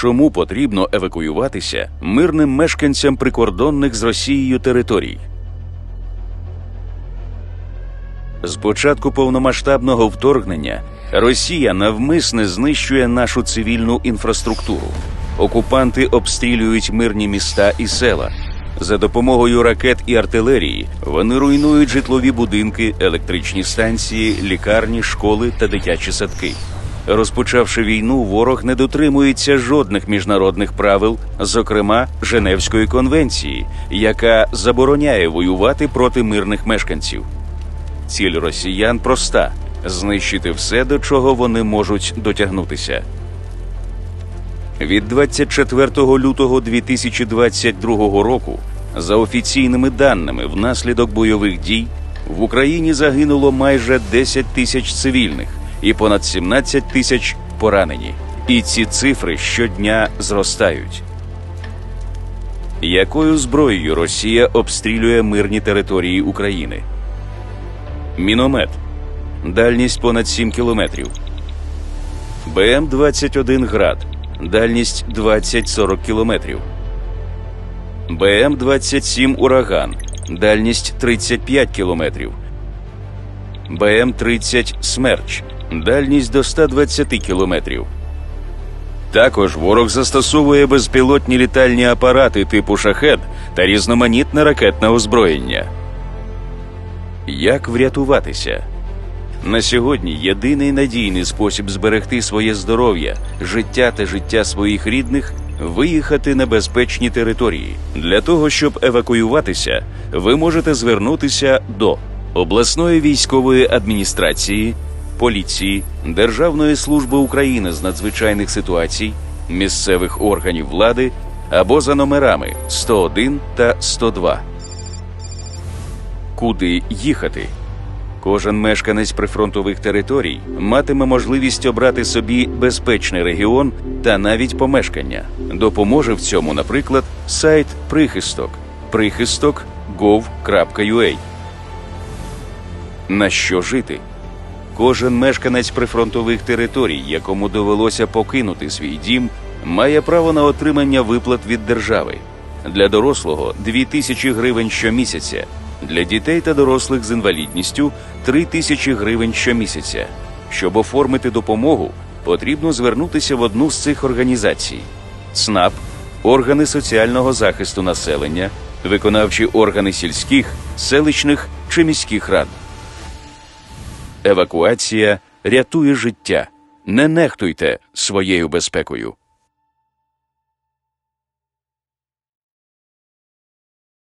Чому потрібно евакуюватися мирним мешканцям прикордонних з Росією територій? З початку повномасштабного вторгнення Росія навмисне знищує нашу цивільну інфраструктуру. Окупанти обстрілюють мирні міста і села. За допомогою ракет і артилерії вони руйнують житлові будинки, електричні станції, лікарні, школи та дитячі садки. Розпочавши війну, ворог не дотримується жодних міжнародних правил, зокрема Женевської конвенції, яка забороняє воювати проти мирних мешканців. Ціль росіян проста знищити все, до чого вони можуть дотягнутися. Від 24 лютого 2022 року, за офіційними даними, внаслідок бойових дій в Україні загинуло майже 10 тисяч цивільних і понад 17 тисяч поранені. І ці цифри щодня зростають. Якою зброєю Росія обстрілює мирні території України? Міномет. Дальність понад 7 кілометрів. БМ-21 град. Дальність 20-40 кілометрів. БМ-27 ураган. Дальність 35 кілометрів. БМ-30 смерч. Дальність до 120 кілометрів. Також ворог застосовує безпілотні літальні апарати типу шахет та різноманітне ракетне озброєння. Як врятуватися? На сьогодні єдиний надійний спосіб зберегти своє здоров'я, життя та життя своїх рідних виїхати на безпечні території. Для того, щоб евакуюватися, ви можете звернутися до обласної військової адміністрації, поліції, Державної служби України з надзвичайних ситуацій, місцевих органів влади або за номерами 101 та 102. Куди їхати? Кожен мешканець прифронтових територій матиме можливість обрати собі безпечний регіон та навіть помешкання. Допоможе в цьому, наприклад, сайт Прихисток прихисток.gov.ua. На що жити? Кожен мешканець прифронтових територій, якому довелося покинути свій дім, має право на отримання виплат від держави. Для дорослого 2000 гривень щомісяця, для дітей та дорослих з інвалідністю 3000 гривень щомісяця. Щоб оформити допомогу, потрібно звернутися в одну з цих організацій: ЦНАП, органи соціального захисту населення, виконавчі органи сільських, селищних чи міських рад. Евакуація рятує життя. Не нехтуйте своєю безпекою.